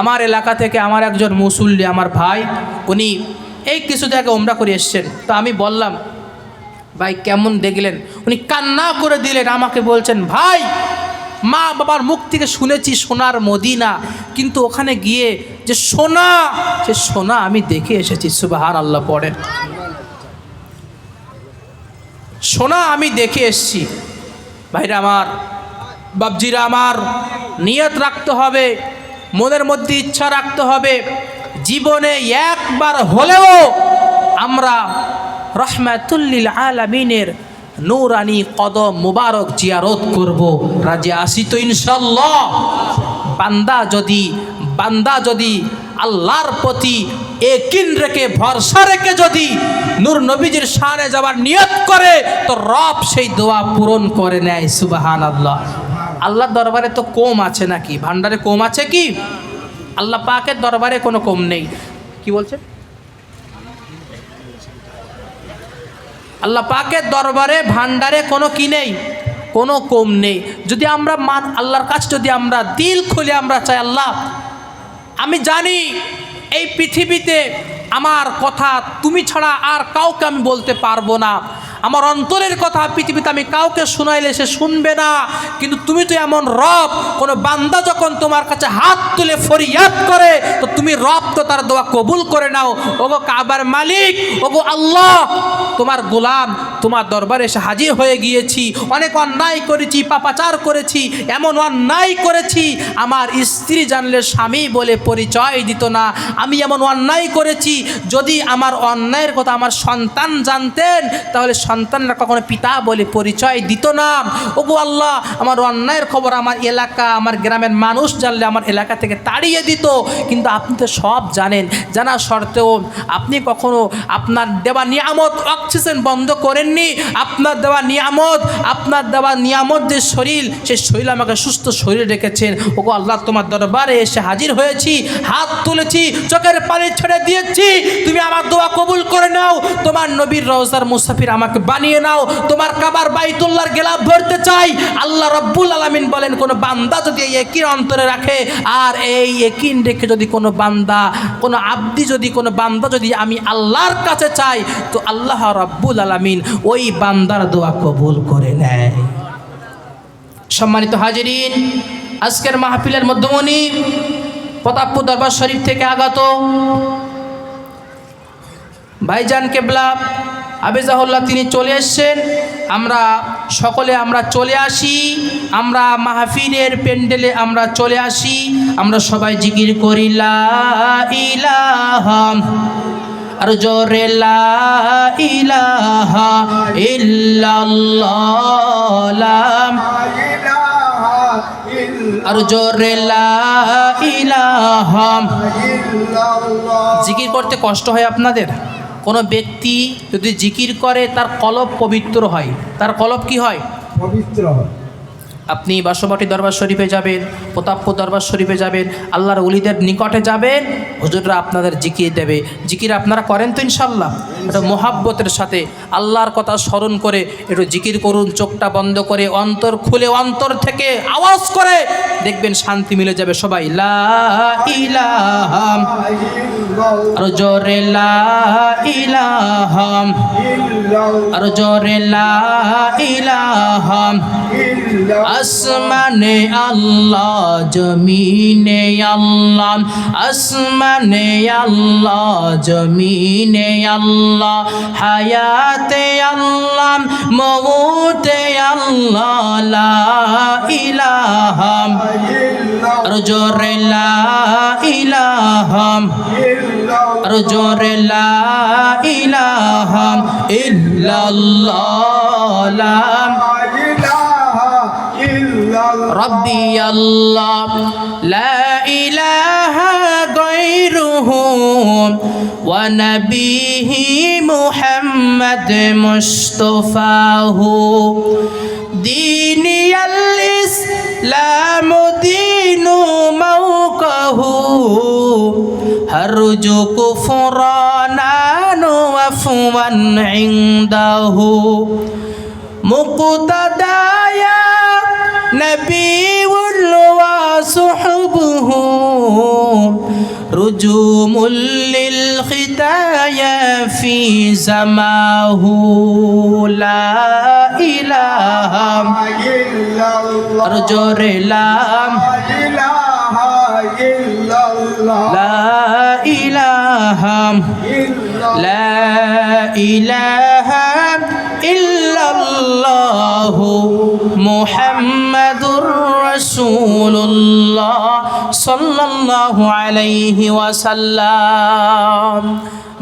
আমার এলাকা থেকে আমার একজন মুসল্লি আমার ভাই, উনি এই কিছু জায়গায় ওমরা করে এসছেন। তো আমি বললাম, ভাই, কেমন দেখলেন? উনি কান্না করে দিলেন, আমাকে বলছেন, ভাই, মা বাবার মুখ থেকে শুনেছি সোনার মদিনা, কিন্তু ওখানে গিয়ে যে সোনা, সে সোনা আমি দেখে এসেছি সুবাহান আল্লাহ পড়েন। সোনা আমি দেখে এসছি। ভাইরা আমার বাবজিরা আমার, নিয়ত রাখতে হবে। মনের মধ্যে ইচ্ছা রাখতে হবে। জীবনে একবার হলেও আমরা রহমাতুল্লিল আলামিনের নৌরানি কদম মুবারক জিয়ারত করব। রাজে আসি তো ইনশাল্লাহ বান্দা যদি বান্দা যদি আল্লাহর প্রতি একিন রেখে ভরসা রেখে যদি নূর নবীজির শানে যাওয়ার নিয়ত করে, তো রব সেই দোয়া পূরণ করে নেয় সুবাহান আল্লাহ আল্লাহর দরবারে তো কম আছে নাকি? ভান্ডারে কম আছে কি? আল্লাহ পাকের দরবারে কোনো কম নেই। কি বলছে? আল্লাহ পাকের দরবারে ভান্ডারে কোনো কি নেই? কোনো কম নেই। যদি আমরা মান, আল্লাহর কাছে যদি আমরা দিল খুলে আমরা চাই, আল্লাহ, আমি জানি এই পৃথিবীতে আমার কথা তুমি ছাড়া আর কাউকে আমি বলতে পারব না। আমার অন্তরের কথা পৃথিবীতে আমি কাউকে শোনাইলে সে শুনবে না। কিন্তু তুমি তো এমন রব, কোনো বান্দা যখন তোমার কাছে হাত তুলে ফরিয়াদ করে, তো তুমি রব তো তার দোয়া কবুল করে নাও। ওগো কাবার মালিক, ওগো আল্লাহ, তোমার গোলাম, তোমার দরবারে এসে হাজির হয়ে গিয়েছি। অনেক অন্যায় করেছি, পাপাচার করেছি, এমন অন্যায় করেছি। আমার স্ত্রী জানলে স্বামী বলে পরিচয় দিত না। আমি এমন অন্যায় করেছি, যদি আমার অন্যায়ের কথা আমার সন্তান জানতেন, তাহলে সন্তানরা কখনো পিতা বলে পরিচয় দিত না। ওগো আল্লাহ, আমার অন্যায়ের খবর আমার এলাকা, আমার গ্রামের মানুষ জানলে আমার এলাকা থেকে তাড়িয়ে দিত। কিন্তু আপনি তো সব জানেন, জানা সত্ত্বেও আপনি কখনো আপনার দেওয়া নিয়ামত অক্সিজেন বন্ধ করেননি? আপনার দেওয়া নিয়ামত, আপনার দেওয়া নিয়ামত যে শরীর সেই শরীর আমাকে সুস্থ শরীর রেখেছেন। ওগো আল্লাহ, তোমার দরবারে এসে হাজির হয়েছি, হাত তুলেছি, চোখের পানি ছেড়ে দিয়েছি। তুমি আমার দোয়া কবুল করে নাও। তোমার নবীর রওজার মুসাফির আমাকে বানিয়ে নাও, তোমার কাবার বাইতুল্লাহর গেলাপ ভরতে চাই। আল্লাহ রব্বুল আলমিন বলেন, কোনো বান্দা যদি এই একিন অন্তরে রাখে, আর এই একিন রেখে যদি কোনো বান্দা, কোনো আব্দি যদি, কোনো বান্দা যদি আমি আল্লাহর কাছে চাই, তো আল্লাহ রব্বুল আলমিন ওই বান্দার দোয়া কবুল করে নেয়। সম্মানিত হাজিরিন, আজকের মাহফিলের মধ্যমণি প্রতাপপুর দরবার শরীফ থেকে আগত ভাইজান কেবলা আবেজাহুল্লাহ, তিনি চলে এসছেন। আমরা সকলে আমরা চলে আসি। আমরা মাহফিলের প্যান্ডেলে আমরা চলে আসি। আমরা সবাই জিকির করি ইলাহা আর জোরে ইলাহা আর জোরে ইলাহা জিকির করতে কষ্ট হয় আপনাদের? কোনো ব্যক্তি যদি জিকির করে তার কলব পবিত্র হয়। তার কলব কি হয়? পবিত্র হয়। আপনি বাসবাটি দরবার শরীফে যাবেন প্রতাপপুর দরবার শরীফে যাবেন আল্লাহর উলিদের নিকটে যাবেন হুজুররা আপনাদের জিকিয়ে দেবে। জিকির আপনারা করেন তো ইনশাল্লাহ? মোহাব্বতের সাথে আল্লাহর কথা স্মরণ করে একটু জিকির করুন, চোখটা বন্ধ করে, অন্তর খুলে, অন্তর থেকে আওয়াজ করে দেখবেন শান্তি মিলে যাবে সবাই। আর আর আসমানে আল্লাহ, জমিনে আল্লাহ, আসমানে আল্লাহ, জমিনে আল্লাহ। হায়াতে আল্লাহ মৌতে আল্লাহ লা ইলাহা আর জোরে লা ইলাহা আর জোরে লা ইলাহা ইল্লাল্লাহ লা ربي الله لا إله غيره ونبيه محمد مصطفاه ديني الإسلام دين موقه هرج كفرانا وفوا عنده مقتدايا نبي وصحبه رجوم للخدايا في سماه لا إله إلا الله أرجو لام. إله إلا الله لا إله لا إله إلا الله. محمد رسول রাসূলুল্লাহ সাল্লাল্লাহু আলাইহি ওয়াসাল্লাম।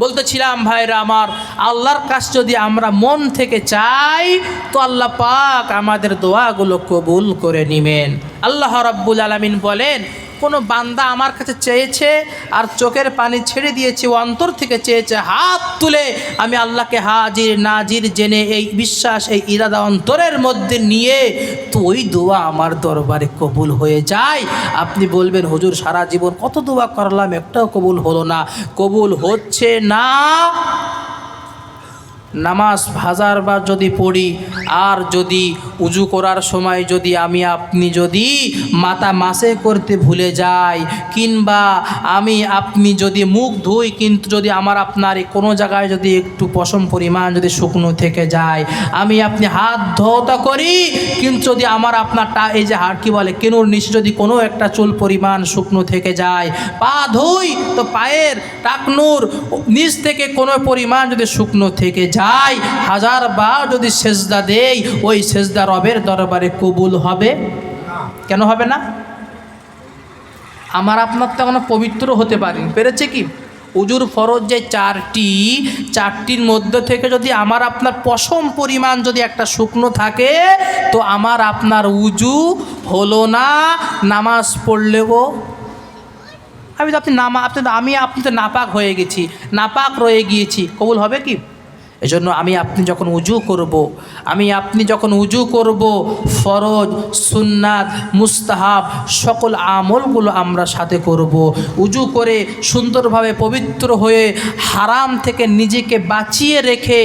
বলতেছিলাম, ভাইরা আমার, আল্লাহর কাছ যদি আমরা মন থেকে চাই, তো আল্লাহ পাক আমাদের দোয়াগুলো কবুল করে নেবেন। আল্লাহ রাব্বুল আলামিন বলেন কোনো বান্দা আমার কাছে চেয়েছে আর চোখের পানি ছেড়ে দিয়েছে অন্তর থেকে চেয়েছে, হাত তুলে আমি আল্লাহকে হাজির, নাজির জেনে এই বিশ্বাস, এই ইরাদা অন্তরের মধ্যে নিয়ে তো ওই দোয়া আমার দরবারে কবুল হয়ে যায়। আপনি বলবেন, হুজুর, সারা জীবন কত দোয়া করলাম, একটাও কবুল হলো না। কবুল হচ্ছে না। নামাজ হাজারবার যদি পড়ি, আর যদি উজু করার সময় যদি আমি আপনি যদি মাথা মাসে করতে ভুলে যাই, কিংবা আমি আপনি যদি মুখ ধুই, কিন্তু যদি আমার আপনার কোনো জায়গায় যদি একটু পশম পরিমাণ যদি শুকনো থেকে যায়, আমি আপনি হাত ধোতা করি, কিন্তু যদি আমার আপনার টা এই যে হাট কি বলে, কেনুর নিচে যদি কোনো একটা চুল পরিমাণ শুকনো থেকে যায়, পা ধুই, তো পায়ের টাকনুর নিচ থেকে কোনো পরিমাণ যদি শুকনো থেকে যায় হাজার বার যদি সেজদা দেই, ওই সেজদা রবের দরবারে কবুল হবে? কেন হবে না? আমার আপনার তো এখনও পবিত্র হতে পারি পেরেছে কি? উজুর ফরজ যে চারটি, চারটির মধ্যে থেকে যদি আমার আপনার পশম পরিমাণ যদি একটা শুকনো থাকে, তো আমার আপনার উজু হলো না, নামাজ পড়লেও। আমি তো আপনি নামা আপনি আমি আপনি তো নাপাক হয়ে গেছি, নাপাক রয়ে গিয়েছি। কবুল হবে কি? এজন্য আমি আপনি যখন উজু করব। আমি আপনি যখন উজু করব, ফরজ, সুন্নাত, মুস্তাহাব, সকল আমলগুলো আমরা সাথে করব। উজু করে সুন্দরভাবে পবিত্র হয়ে হারাম থেকে নিজেকে বাঁচিয়ে রেখে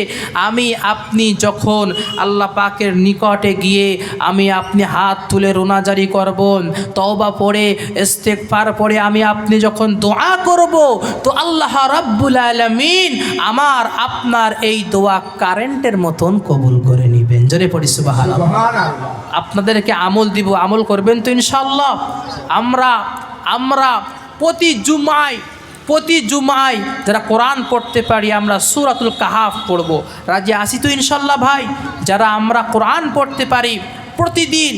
আমি আপনি যখন আল্লাহ পাকের নিকটে গিয়ে আমি আপনি হাত তুলে রোনাজারি করব, তওবা পড়ে, ইস্তেগফার পড়ে আমি আপনি যখন দোয়া করব, তো আল্লাহ রাব্বুল আলামিন আমার আপনার এই এই দোয়া কারেন্টের মতন কবুল করে নিবেন। জোরে পড়ি আপনাদেরকে আমল দিব আমল করবেন তো ইনশাল্লাহ আমরা আমরা প্রতি জুমায় প্রতি জুমায় যারা কোরআন পড়তে পারি আমরা সুরাতুল কাহাফ পড়ব। রাজি আসি তো ইনশাল্লাহ ভাই? যারা আমরা কোরআন পড়তে পারি প্রতিদিন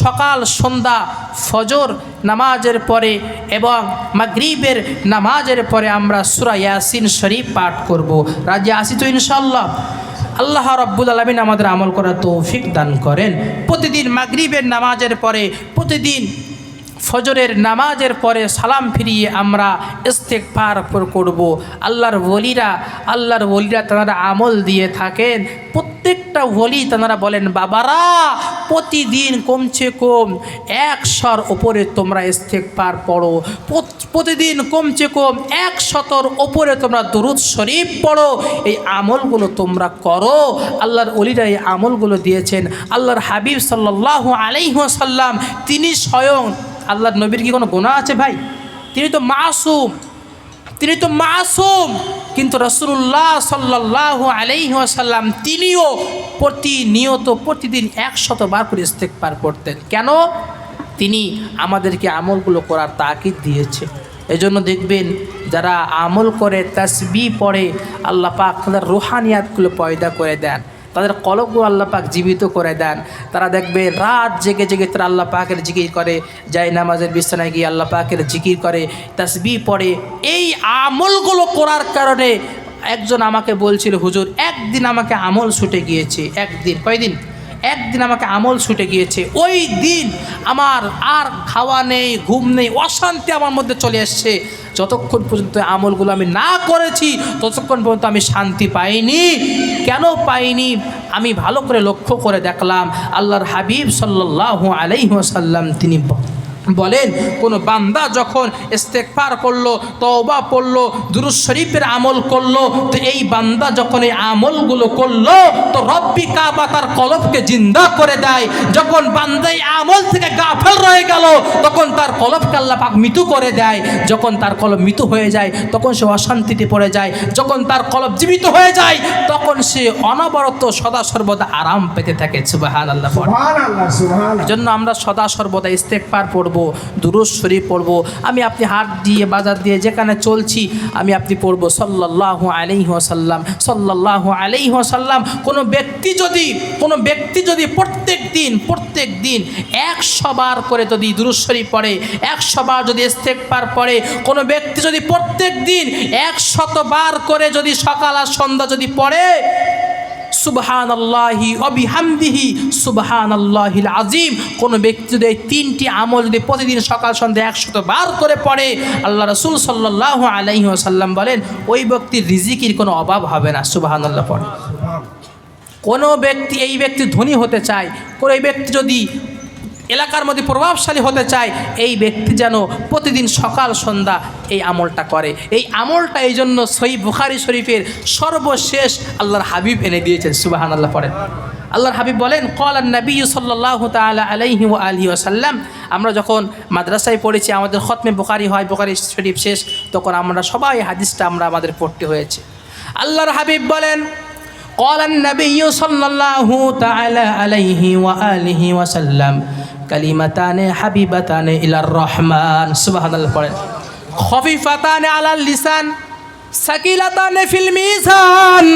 সকাল, সন্ধ্যা, ফজর নামাজের পরে এবং মাগরিবের নামাজের পরে আমরা সুরা ইয়াসিন শরীফ পাঠ করব। রাজি আসি তো ইনশাল্লাহ আল্লাহ রব্বুল আলমিন আমাদের আমল করার তৌফিক দান করেন। প্রতিদিন মাগরিবের নামাজের পরে প্রতিদিন ফজরের নামাজের পরে সালাম ফিরিয়ে আমরা ইস্তেকফার করব। আল্লাহর ওলিরা আল্লাহর ওলিরা তারা আমল দিয়ে থাকেন। প্রত্যেকটা ওলি তারা বলেন, বাবারা, প্রতিদিন কমছে কম একশোর ওপরে তোমরা ইস্তেকফার পড়ো। প্রত- প্রতিদিন কমছে কম এক শতর ওপরে তোমরা দরুদ শরীফ পড়ো। এই আমলগুলো তোমরা করো। আল্লাহর অলিরা এই আমলগুলো দিয়েছেন। আল্লাহর হাবিব সাল্লাহ আলাইসাল্লাম তিনি স্বয়ং আল্লাহর নবীর কি কোনো গোনা আছে ভাই? তিনি তো মাসুম, তিনি তো মাসুম। কিন্তু রসুল্লাহ সাল্লাহ আলাইসাল্লাম তিনিও প্রতিনিয়ত প্রতিদিন একশত বার করে ইস্তেকবার করতেন কেন? তিনি আমাদেরকে আমলগুলো করার তাকিদ দিয়েছে। এজন্য দেখবেন যারা আমল করে, তাসবি পড়ে, আল্লাহ পাক তাদের রুহানিয়াতগুলো পয়দা করে দেন। তাদের কলকগুলো আল্লাহ পাক জীবিত করে দেন। তারা দেখবে রাত জেগে জেগে তারা আল্লাহ পাকের জিকির করে। যায় নামাজের বিছানায় গিয়ে আল্লাহ পাকের জিকির করে তাসবি পড়ে। এই আমলগুলো করার কারণে একজন আমাকে বলছিল, হুজুর, একদিন আমাকে আমল ছুটে গিয়েছে, একদিন। কয়দিন? একদিন আমাকে আমল ছুটে গিয়েছে। ওই দিন আমার আর খাওয়া নেই, ঘুম নেই, অশান্তি আমার মধ্যে চলে এসছে। যতক্ষণ পর্যন্ত আমলগুলো আমি না করেছি, ততক্ষণ পর্যন্ত আমি শান্তি পাইনি। কেন পাইনি? আমি ভালো করে লক্ষ্য করে দেখলাম, আল্লাহর হাবিব সাল্লাহ আলাইসাল্লাম তিনি বলেন কোন বান্দা যখন ইস্তেকফার করল তওবা পড়ল দুরুজ শরীফের আমল করল তো এই বান্দা যখন এই আমলগুলো করল তো রব্বি কাবা তার কলবকে জিন্দা করে দেয়। যখন বান্দা এই আমল থেকে গাফেল রয়ে গেল তখন তার কলবকে আল্লাহ পাক মৃত্যু করে দেয়। যখন তার কলব মৃত্যু হয়ে যায় তখন সে অশান্তিতে পড়ে যায়। যখন তার কলব জীবিত হয়ে যায় তখন সে অনবরত সদা সর্বদা আরাম পেতে থাকে। সুবাহান আল্লাহ পড়ে। সুবহানাল্লাহ সুবহানাল্লাহ। জন্য আমরা সদা সর্বদা ইস্তেকবার পড়ব। দুরুজ শরীফ পড়ব, আমি আপনি হাট দিয়ে বাজার দিয়ে যেখানে চলছি, আমি আপনি পড়ব ওয়াসাল্লাম। সাল্লাল্লাহু আলাইহি ওয়াসাল্লাম, কোনো ব্যক্তি যদি, কোনো ব্যক্তি যদি প্রত্যেক দিন প্রত্যেক দিন একশো বার করে যদি দুরুজ শরীফ পড়ে, একশো বার যদি স্টেক পার পড়ে, কোনো ব্যক্তি যদি প্রত্যেক দিন একশত বার করে যদি সকাল আর সন্ধ্যা যদি পড়ে সুবহান আল্লাহি অবিহামদিহি সুবহান আল্লাহিল আজিম। কোনো ব্যক্তি যদি এই তিনটি আমল যদি প্রতিদিন সকাল সন্ধ্যা একশত বার করে পড়ে, আল্লাহ রসুল সাল্লাহ আলাইহি আসাল্লাম বলেন, ওই ব্যক্তির রিজিকির কোনো অভাব হবে না। সুবহান আল্লাহ পড়ে। কোনো ব্যক্তি এই ব্যক্তি ধনী হতে চায়, কোনো এই ব্যক্তি যদি এলাকার মধ্যে প্রভাবশালী হতে চায়, এই ব্যক্তি যেন প্রতিদিন সকাল, সন্ধ্যা এই আমলটা করে। এই আমলটা এই জন্য সই বুখারি শরীফের সর্বশেষ আল্লাহর হাবিব এনে দিয়েছেন সুবাহান আল্লাহ পরে আল্লাহর হাবিব বলেন কলান নবী সাল্লাহ তালা আলহি ও আলহি আসাল্লাম আমরা যখন মাদ্রাসায় পড়েছি, আমাদের খতমে বোকারি হয় বোকারি শরীফ শেষ, তখন আমরা সবাই হাদিসটা আমরা আমাদের পড়তে হয়েছে। আল্লাহর হাবিব বলেন কলান নবী সাল্লাহ তালা আলহি ও আলহি ওয়াসাল্লাম। কালিমাতানে, হাবিবাতানে ইলার রহমান সুবাহাল পড়েন। খফিফাতানে আলাল লিসান, সাকিলাতানে ফিল মিজান,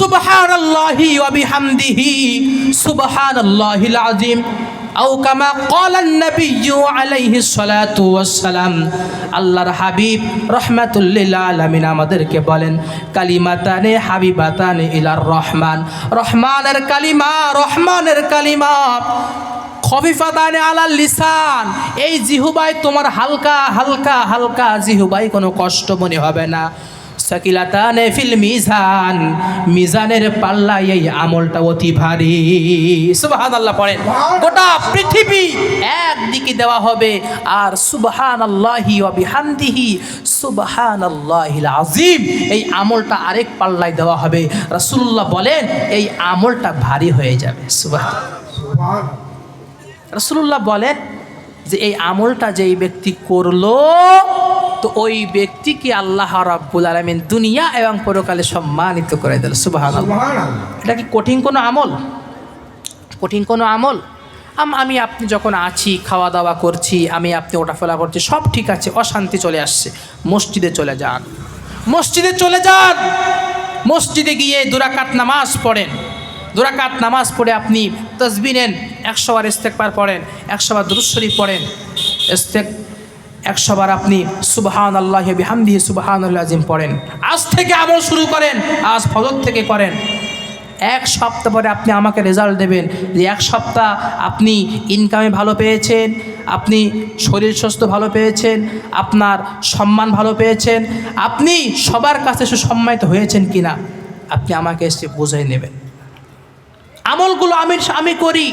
সুবহানাল্লাহি ওয়া বিহামদিহি, সুবহানাল্লাহিল আযীম। আও কামা ক্বালান নাবিয়্যু আলাইহিস সালাতু ওয়াস সালাম আল্লাহর হাবিব রাহমাতুল লিল আলামিন আমাদেরকে বলেন, কালিমাতানে, হাবিবাতানে ইলার রহমান। রহমানের কালিমা রহমানের কালিমা। খফিফাতানে আলাল লিসান। এই জিহুবাই তোমার হালকা হালকা হালকা জিহুবাই কোনো কষ্ট মনে হবে না। সাকিলাতানে ফিল মিজান, মিজানের পাল্লায় এই আমলটা অতি ভারী। সুবাহান আল্লাহ পড়েন। গোটা পৃথিবী একদিকে দেওয়া হবে। আর সুবহান আল্লাহি অবিহান্দিহি সুবহান আল্লাহিল আজিম এই আমলটা আরেক পাল্লায় দেওয়া হবে। রাসূলুল্লাহ বলেন, এই আমলটা ভারী হয়ে যাবে। সুবহানাল্লাহ। রসুল্লাহ বলেন যে এই আমলটা যে এই ব্যক্তি করল তো ওই ব্যক্তিকে আল্লাহ রাব্বুল আলমিন দুনিয়া এবং পরকালে সম্মানিত করে দিল। সুবাহ এটা কি কঠিন কোনো আমল? কঠিন কোনো আমল? আম আপনি যখন আছি খাওয়া দাওয়া করছি আমি আপনি ওঠাফেলা করছি সব ঠিক আছে অশান্তি চলে আসছে। মসজিদে চলে যান। মসজিদে চলে যান। মসজিদে গিয়ে দুরাকাত নামাজ পড়েন। দুরাকাত নামাজ পড়ে আপনি তসবি নেন, একশো বার ইস্তেকবার পড়েন, একশো বার দুরুশ্বরী পড়েন, ইস্তেক, একশো বার আপনি সুবহান আল্লাহ বিহামদি সুবহান আজিম পড়েন। আজ থেকে আমল শুরু করেন, আজ ফজর থেকে করেন। এক সপ্তাহ পরে আপনি আমাকে রেজাল্ট দেবেন যে এক সপ্তাহ আপনি ইনকামে ভালো পেয়েছেন, আপনি শরীর স্বাস্থ্য ভালো পেয়েছেন, আপনার সম্মান ভালো পেয়েছেন, আপনি সবার কাছে সুসম্মানিত হয়েছেন কিনা, আপনি আমাকে এসে বুঝে নেবেন। আমলগুলো আমি আমি করি।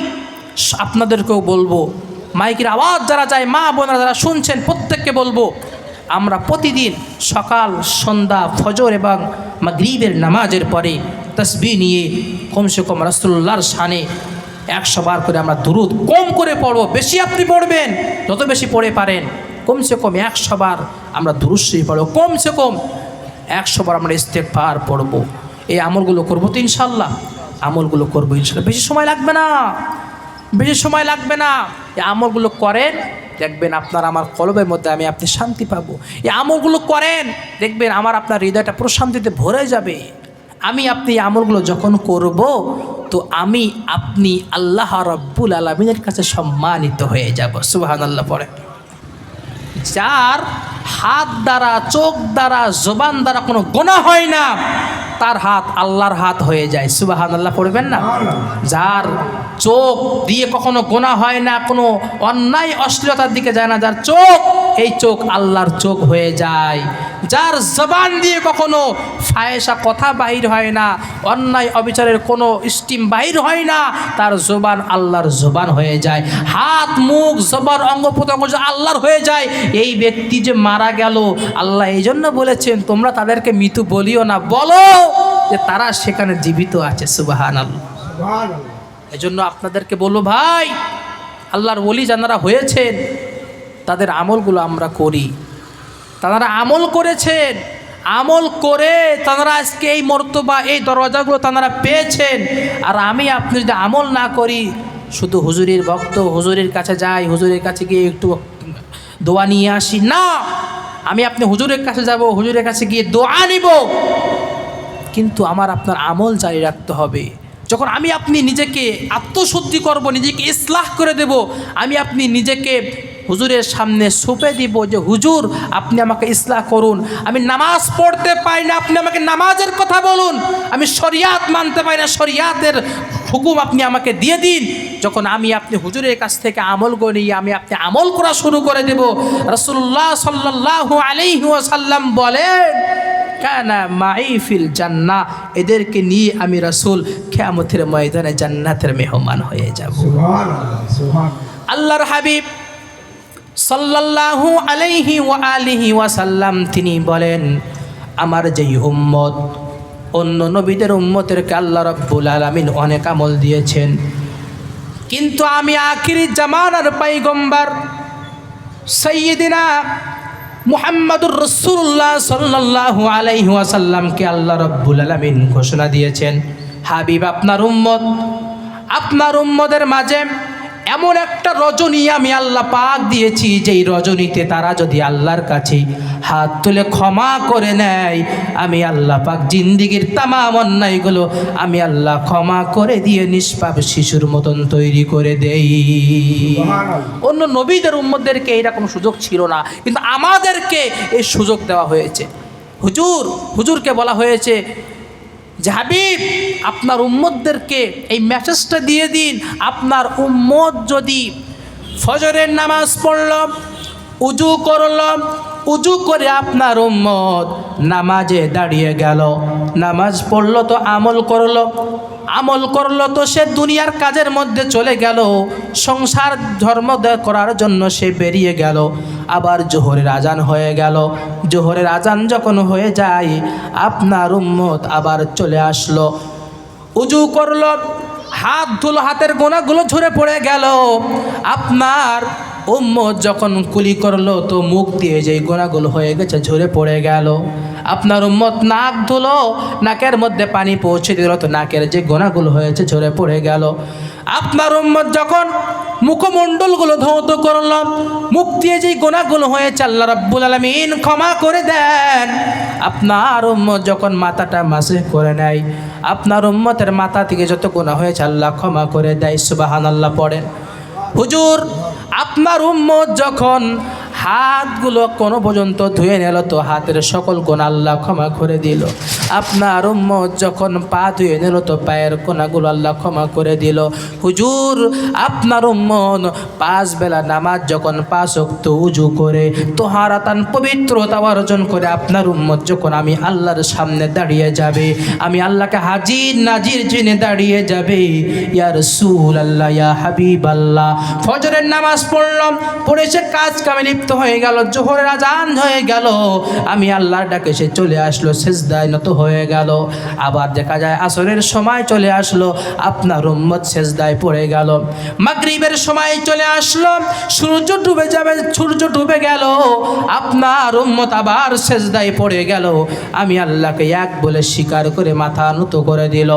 আপনাদেরকেও বলব, মাইকের আওয়াজ যারা যায় মা বোনেরা যারা শুনছেন, প্রত্যেককে বলব, আমরা প্রতিদিন সকাল, সন্ধ্যা, ফজর এবং মাগরিবের নামাজের পরে তসবি নিয়ে কমসে কম রাসুল্লাহর শানে একশো বার করে আমরা দুরুদ কম করে পড়ব। বেশি আপনি পড়বেন, যত বেশি পড়ে পারেন, কমসে কম একশো বার আমরা দুরুশ্রী পড়ব। কমসে কম একশো বার আমরা ইস্তেকবার পড়ব। এই আমলগুলো করব তো ইনশাল্লাহ। আমলগুলো করব ইনশাল্লাহ। বেশি সময় লাগবে না। বেশি সময় লাগবে না। এই আমলগুলো করেন, দেখবেন আপনার আমার কলবের মধ্যে আমি আপনি শান্তি পাবো। এই আমলগুলো করেন, দেখবেন আমার আপনার হৃদয়টা প্রশান্তিতে ভরে যাবে। আমি আপনি এই আমলগুলো যখন করব, তো আমি আপনি আল্লাহ রব্বুল আলমিনের কাছে সম্মানিত হয়ে যাব। সুবাহান আল্লাহ পরে যার হাত দ্বারা, চোখ দ্বারা, জবান দ্বারা কোনো গোনা হয় না, তার হাত আল্লাহর হাত হয়ে যায়। সুবাহান আল্লাহ পড়বেন না? যার চোখ দিয়ে কখনো গোনা হয় না, কোনো অন্যায়, অশ্লীলতার দিকে যায় না, যার চোখ এই চোখ আল্লাহর চোখ হয়ে যায়। যার জবান দিয়ে কখনো ফায়েসা কথা বাহির হয় না অন্যায় অবিচারের কোনো স্টিম বাহির হয় না তার জবান আল্লাহর জবান হয়ে যায়। হাত মুখ জবান অঙ্গ প্রত্যঙ্গ যে আল্লাহর হয়ে যায়। এই ব্যক্তি যে মারা গেল আল্লাহ এই জন্য বলেছেন তোমরা তাদেরকে মৃত্যু বলিও না বলো যে তারা সেখানে জীবিত আছে। সুবাহান আল্লাহ এজন্য আপনাদেরকে বলব ভাই আল্লাহর ওলি যারা হয়েছেন তাদের আমলগুলো আমরা করি। তারা আমল করেছেন, আমল করে তারা আজকে এই মর্তবা, এই দরওয়াজাগুলো তারা পেয়েছেন। আর আমি আপনি যদি আমল না করি, শুধু হুজুরির ভক্ত, হুজুরের কাছে যাই, হুজুরের কাছে গিয়ে একটু দোয়া নিয়ে আসি, না! আমি আপনি হুজুরের কাছে যাব, হুজুরের কাছে গিয়ে দোয়া নিব। কিন্তু আমার আপনার আমল জারি রাখতে হবে। যখন আমি আপনি নিজেকে আত্মশুদ্ধি করব, নিজেকে ইসলাহ করে দেব, আমি আপনি নিজেকে হুজুরের সামনে সুপে দিব যে হুজুর আপনি আমাকে ইসলাহ করুন। আমি নামাজ পড়তে পারি না আপনি আমাকে নামাজের কথা বলুন। আমি শরিয়াত মানতে পারি না শরিয়াতের হুকুম আপনি আমাকে দিয়ে দিন। যখন আমি আপনি হুজুরের কাছ থেকে আমল করি আমি আপনি আমল করা শুরু করে দেব। রসুল্লাহ সাল্লাহ আলাইহি ওয়াসাল্লাম বলেন কানা মাইফিল জান্না এদেরকে নিয়ে আমি রাসূল কেয়ামতের ময়দানে জান্নাতের মেহমান হয়ে যাব। আল্লাহর হাবিব সাল্লাল্লাহু আলাইহি ওয়া আলিহি ওয়াসাল্লাম তিনি বলেন, আমার যেই উম্মত, অন্য নবীদের উম্মতেরকে আল্লাহ রব্বুল আলামিন অনেক আমল দিয়েছেন। কিন্তু আমি আখিরি জামানার পাইগম্বার সৈয়দিনা মুহাম্মাদুর রসুল্লাহ সাল্লাল্লাহু আলাইহি ওয়াসাল্লামকে আল্লাহ রব্বুল আলামিন ঘোষণা দিয়েছেন, হাবিব, আপনার উম্মত, আপনার উম্মদের মাঝে এমন একটা রজনী আমি আল্লাহ পাক দিয়েছি যেই রজনীতে তারা যদি আল্লাহর কাছে হাত তুলে ক্ষমা করে নেয় আমি আল্লাহ পাক জিন্দিগির তামাম অন্যায়গুলো আমি আল্লাহ ক্ষমা করে দিয়ে নিষ্পাপ শিশুর মতন তৈরি করে দেই। অন্য নবীদের উম্মদেরকে এইরকম সুযোগ ছিল না কিন্তু আমাদেরকে এই সুযোগ দেওয়া হয়েছে। হুজুর হুজুরকে বলা হয়েছে যে, হাবিব, আপনার উম্মতদেরকে এই মেসেজটা দিয়ে দিন। আপনার উম্মত যদি ফজরের নামাজ পড়ল, উজু করল, উজু করে আপনার উম্মত নামাজে দাঁড়িয়ে গেল। নামাজ পড়ল তো আমল করল। আমল করল তো সে দুনিয়ার কাজের মধ্যে চলে গেল। সংসার ধর্ম করার জন্য সে বেরিয়ে গেল। আবার জোহরের আজান হয়ে গেল। জোহরের আজান যখন হয়ে যায়, আপনার উম্মত আবার চলে আসলো। উজু করল, হাত ধুলো, হাতের গোনাগুলো ঝরে পড়ে গেল। আপনার উম্মত যখন কুলি করল তো মুখ দিয়ে যেই গোনাগুলো হয়ে গেছে ঝরে পড়ে গেল। আপনার উম্মত নাক ধুলো, নাকের মধ্যে পানি পৌঁছে দিল তো নাকের যে গোনাগুলো হয়েছে ঝরে পড়ে গেল। আপনার উম্মত যখন মুখমণ্ডলগুলো ধৌত করল, মুখ দিয়ে যেই গোনাগুলো হয়েছে আল্লাহ রাব্বুল আলমিন ক্ষমা করে দেন। আপনার উম্মত যখন মাথাটা মাসে করে নেয়, আপনার উম্মতের মাথা থেকে যত গোনা হয়েছে আল্লাহ ক্ষমা করে দেয় সুবাহান আল্লাহ পড়েন। হুজুর আপনার উম্মত যখন হাতগুলো কোনো পর্যন্ত ধুয়ে নিল তো হাতের সকল কোন আল্লাহ ক্ষমা করে দিল। আপনার উম্মত যখন পা ধুয়ে নিল তো পায়ের কোনাগুলো আল্লাহ ক্ষমা করে দিল। হুজুর, আপনার উম্মত পাঁচ বেলা নামাজ যখন পাঁচ অক্ত উজু করে তোহারাতান পবিত্রতা অর্জন করে আপনার উম্মত যখন আমি আল্লাহর সামনে দাঁড়িয়ে যাবে, আমি আল্লাহকে হাজির নাজির চিনে দাঁড়িয়ে যাবে। ইয়ার রসুল আল্লাহ ইয়া হাবিব আল্লাহ ফজরের নামাজ পড়লাম, পড়ে সে কাজ কামে লিপ্ত হয়ে গেল, জোহরের আজান হয়ে গেল। আমি আল্লাহর ডাকে সে চলে আসলো, সেজদায় নত হয়ে গেল। আবার দেখা যায় আসরের সময় চলে আসলো, আপনার উম্মত সেজদায় পড়ে গেল। মাগরিবের সময় চলে আসলো, সূর্য ডুবে যাবে, সূর্য ডুবে গেল। আপনার উম্মত আবার সেজদায় পড়ে গেল। আমি আল্লাহকে এক বলে স্বীকার করে মাথা নত করে দিল।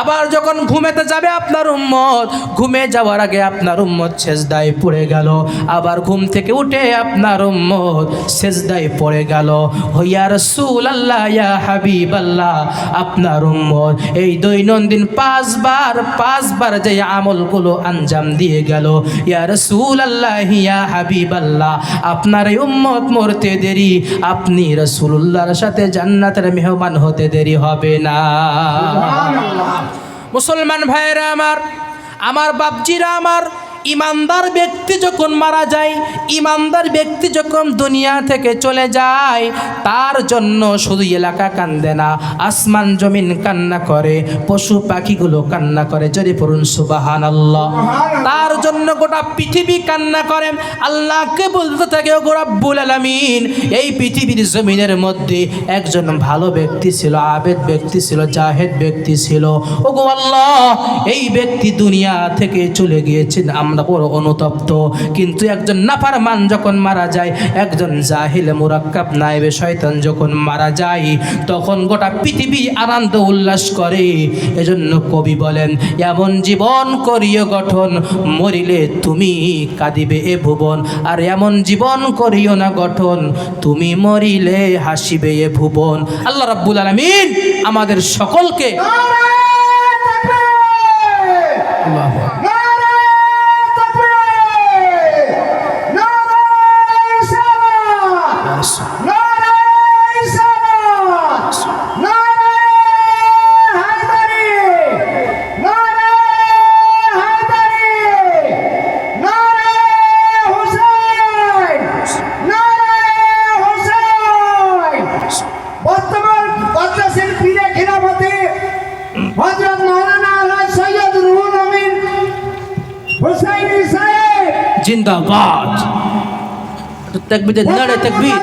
আবার যখন ঘুমেতে যাবে আপনার উম্মত, ঘুমে যাওয়ার আগে আপনার উম্মত সেজদায় পড়ে গেল। আবার ঘুম থেকে উঠে আপনার উম্মত সেজদায় পড়ে গেল। হইয়া রসুল আল্লাহ ইয়া হাবিব আল্লাহ আপনার উম্মত এই দৈনন্দিন পাঁচবার পাঁচবার যে আমলগুলো আঞ্জাম দিয়ে গেল। ইয়া রসুল আল্লাহ ইয়া হাবিব আল্লাহ আপনার এই উম্মত মরতে দেরি আপনি রসুল্লাহর সাথে জান্নাতের মেহমান হতে দেরি হবে না। মুসলমান ভাইয়েরা আমার আমার বাপজিরা আমার ইমানদার ব্যক্তি যখন মারা যায় ইমানদার ব্যক্তি যখন দুনিয়া থেকে চলে যায় তার জন্য শুধু এলাকা কান্দে না আসমান জমিন কান্না করে পশু পাখিগুলো কান্না করে যদি পড়ুন সুবাহান আল্লাহ তার জন্য গোটা পৃথিবী কান্না করে। আল্লাহকে বলতে থাকে ও গোরাব্বুল আলামিন এই পৃথিবীর জমিনের মধ্যে একজন ভালো ব্যক্তি ছিল আবেদ ব্যক্তি ছিল জাহেদ ব্যক্তি ছিল। ও গো আল্লাহ এই ব্যক্তি দুনিয়া থেকে চলে গিয়েছেন আমরা বড় অনুতপ্ত। কিন্তু একজন নাফারমান যখন মারা যায়, একজন জাহিল মুরাক্কাব নাইবে শয়তান যখন মারা যায়, তখন গোটা পৃথিবী আনন্দ উল্লাস করে। এজন্য কবি বলেন, এমন জীবন করিও গঠন, মরিলে তুমি কাঁদিবে এ ভুবন। আর এমন জীবন করিও না গঠন, তুমি মরিলে হাসিবে এ ভুবন। আল্লাহ রাব্বুল আলামিন আমাদের সকলকে জিন্দাবাদ। তকবীর নারে তকবীর।